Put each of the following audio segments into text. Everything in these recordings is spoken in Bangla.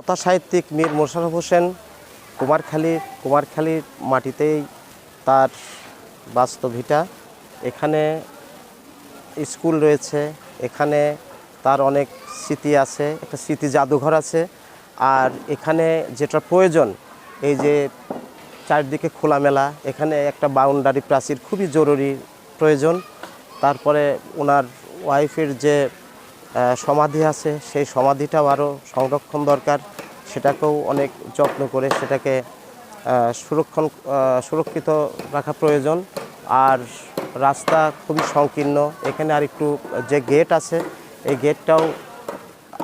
কথা সাহিত্যিক মীর মোশাররফ হোসেন কুমারখালীর কুমারখালীর মাটিতেই তার বাস্তবিটা এখানে স্কুল রয়েছে, এখানে তার অনেক স্মৃতি আছে, একটা স্মৃতি জাদুঘর আছে। আর এখানে যেটা প্রয়োজন, এই যে চারদিকে খোলামেলা, এখানে একটা বাউন্ডারি প্রাচীর খুবই জরুরি প্রয়োজন। তারপরে ওনার ওয়াইফের যে সমাধি আছে। সেই সমাধিটাও আরও সংরক্ষণ দরকার। সেটাকেও অনেক যত্ন করে সেটাকে সুরক্ষণ সুরক্ষিত রাখা প্রয়োজন। আর রাস্তা খুবই সংকীর্ণ। এখানে আর একটু যে গেট আছে, এই গেটটাও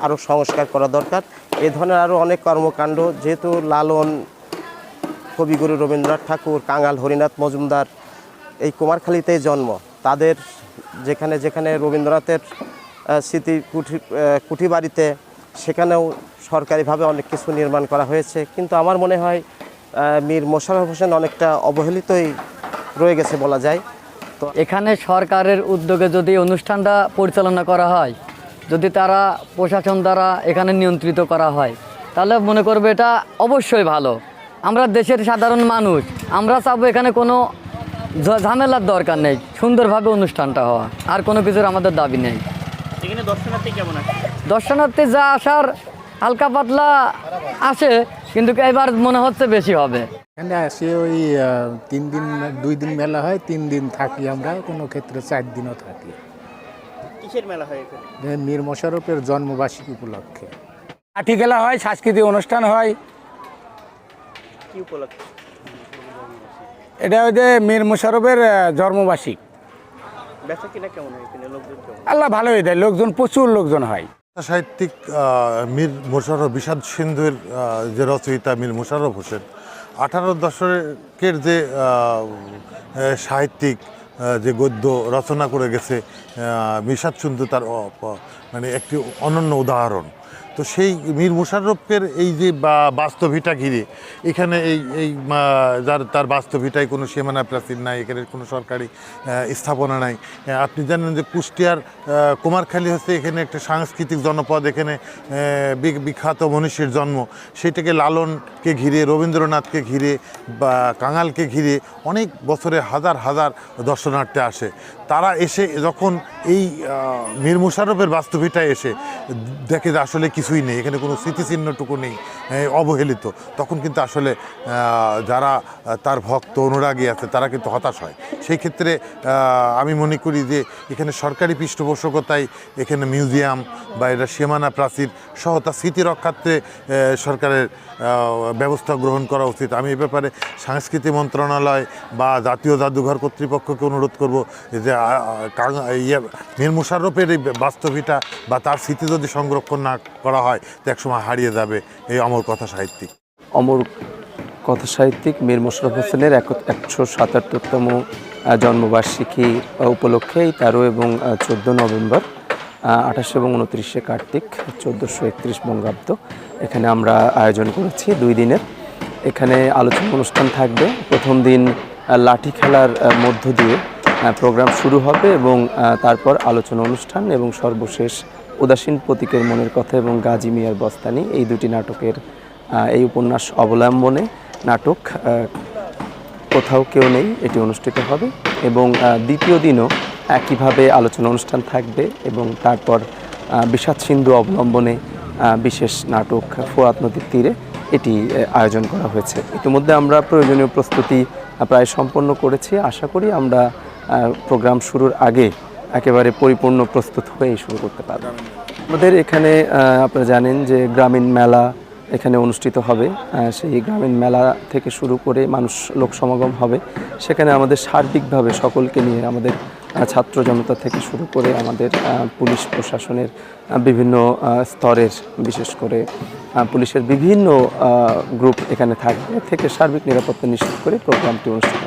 আরও সংস্কার করা দরকার। এ ধরনের আরও অনেক কর্মকাণ্ড, যেহেতু লালন কবিগুরু রবীন্দ্রনাথ ঠাকুর, কাঙাল, হরিনাথ মজুমদার এই কুমারখালীতেই জন্ম। তাদের যেখানে যেখানে রবীন্দ্রনাথের স্মৃতি কুঠি কুঠি বাড়িতে সেখানেও সরকারিভাবে অনেক কিছু নির্মাণ করা হয়েছে। কিন্তু আমার মনে হয় মীর মোশাররফ হোসেন অনেকটা অবহেলিতই রয়ে গেছে বলা যায়। তো এখানে সরকারের উদ্যোগে যদি অনুষ্ঠানটা পরিচালনা করা হয়, যদি তারা প্রশাসন দ্বারা এখানে নিয়ন্ত্রিত করা হয়, তাহলে মনে করবে এটা অবশ্যই ভালো। আমরা দেশের সাধারণ মানুষ, আমরা চাবো এখানে কোনো ঝামেলার দরকার নেই, সুন্দরভাবে অনুষ্ঠানটা হওয়া। আর কোনো কিছুর আমাদের দাবি নেই। এখানে দর্শনার্থী কেমন আছে? দর্শনার্থী যা আসার হালকা পাতলা আসে কিন্তু এবার মনে হচ্ছে বেশি হবে। এখানে আসে ওই তিন দিন দুই দিন মেলা হয় তিন দিন থাকি আমরা কোনো ক্ষেত্রে চার দিনও থাকি। কিসের মেলা হয় এখানে? মীর মোশাররফের জন্মবার্ষিকী উপলক্ষে। লাঠি খেলা হয় সাংস্কৃতিক অনুষ্ঠান হয়। কি উপলক্ষে? এটা ওই যে মীর মুশারফের জন্মবার্ষিক। বেচা কিনা কেমন হয় এখানে? লোকজন কেমন? আল্লাহ ভালোই দেয় লোকজন প্রচুর লোকজন হয়। সাহিত্যিক মীর মোশারফ বিষাদ সিন্ধুর যে রচয়িতা মীর মোশারফ হোসেন আঠারো দশকের যে সাহিত্যিক যে গদ্য রচনা করে গেছে বিষাদ সিন্ধু তার মানে একটি অনন্য উদাহরণ। তো সেই মীর মুশাররফের এই যে বাস্তবিটা ঘিরে, এখানে এই এই যার, তার বাস্তবিটায় কোনো সীমানা প্রাচীর নাই, এখানে কোনো সরকারি স্থাপনা নাই। আপনি জানেন যে কুষ্টিয়ার কুমারখালী হচ্ছে এখানে একটা সাংস্কৃতিক জনপদ, এখানে বিখ্যাত মনীষীর জন্ম। সেটাকে লালনকে ঘিরে, রবীন্দ্রনাথকে ঘিরে বা কাঙালকে ঘিরে অনেক বছরে হাজার হাজার দর্শনার্থী আসে। তারা এসে যখন এই মীর মুশারফের বাস্তবিটায় এসে, দেখে যে আসলে কিছুই নেই। এখানে কোনো স্মৃতিচিহ্নটুকু নেই অবহেলিত। তখন কিন্তু আসলে যারা তার ভক্ত অনুরাগী আছে, তারা কিন্তু হতাশ হয়। সেই ক্ষেত্রে আমি মনে করি যে, এখানে সরকারি পৃষ্ঠপোষকতায় এখানে মিউজিয়াম বা এটা সীমানা প্রাচীর সহ তার স্মৃতি রক্ষার্থে সরকারের ব্যবস্থা গ্রহণ করা উচিত। আমি এ ব্যাপারে সংস্কৃতি মন্ত্রণালয় বা জাতীয় জাদুঘর কর্তৃপক্ষকে অনুরোধ করব যে ইয়ে মীর মুশাররফের এই বাস্তবিটা বা তার স্মৃতি যদি সংরক্ষণ না করা হয়, তো একসময় হারিয়ে যাবে এই অমর কথা সাহিত্যিক। অমর কথা সাহিত্যিক মীর মোশাররফ হোসেনের একশো সাতাত্তরতম জন্মবার্ষিকী উপলক্ষে এই তেরো এবং চোদ্দ নভেম্বর আঠাশে এবং উনত্রিশে কার্তিক, চোদ্দোশো একত্রিশ বঙ্গাব্দ। এখানে আমরা আয়োজন করেছি দুই দিনের। এখানে আলোচনা অনুষ্ঠান থাকবে। প্রথম দিন লাঠি খেলার মধ্য দিয়ে প্রোগ্রাম শুরু হবে এবং তারপর আলোচনা অনুষ্ঠান এবং সর্বশেষ উদাসীন প্রতীকের মনের কথা এবং গাজী মিয়ার বস্তানি, এই দুটি নাটকের এই উপন্যাস অবলম্বনে নাটক কোথাও কেউ নেই এটি অনুষ্ঠিত হবে এবং দ্বিতীয় দিনও একইভাবে আলোচনা অনুষ্ঠান থাকবে এবং তারপর বিষাদ সিন্ধু অবলম্বনে বিশেষ নাটক ফোয়াত নদীর তীরে এটি আয়োজন করা হয়েছে। ইতিমধ্যে আমরা প্রয়োজনীয় প্রস্তুতি প্রায় সম্পন্ন করেছি। আশা করি আমরা প্রোগ্রাম শুরুর আগে একেবারে পরিপূর্ণ প্রস্তুত হয়ে শুরু করতে পারব। আমাদের এখানে আপনারা জানেন যে গ্রামীণ মেলা এখানে অনুষ্ঠিত হবে। সেই গ্রামীণ মেলা থেকে শুরু করে মানুষ লোক সমাগম হবে। সেখানে আমাদের সার্বিকভাবে সকলকে নিয়ে আমাদের ছাত্র জনতা থেকে শুরু করে আমাদের পুলিশ প্রশাসনের বিভিন্ন স্তরের, বিশেষ করে পুলিশের বিভিন্ন গ্রুপ এখানে থাকবে থেকে সার্বিক নিরাপত্তা নিশ্চিত করে প্রোগ্রামটি অনুষ্ঠিত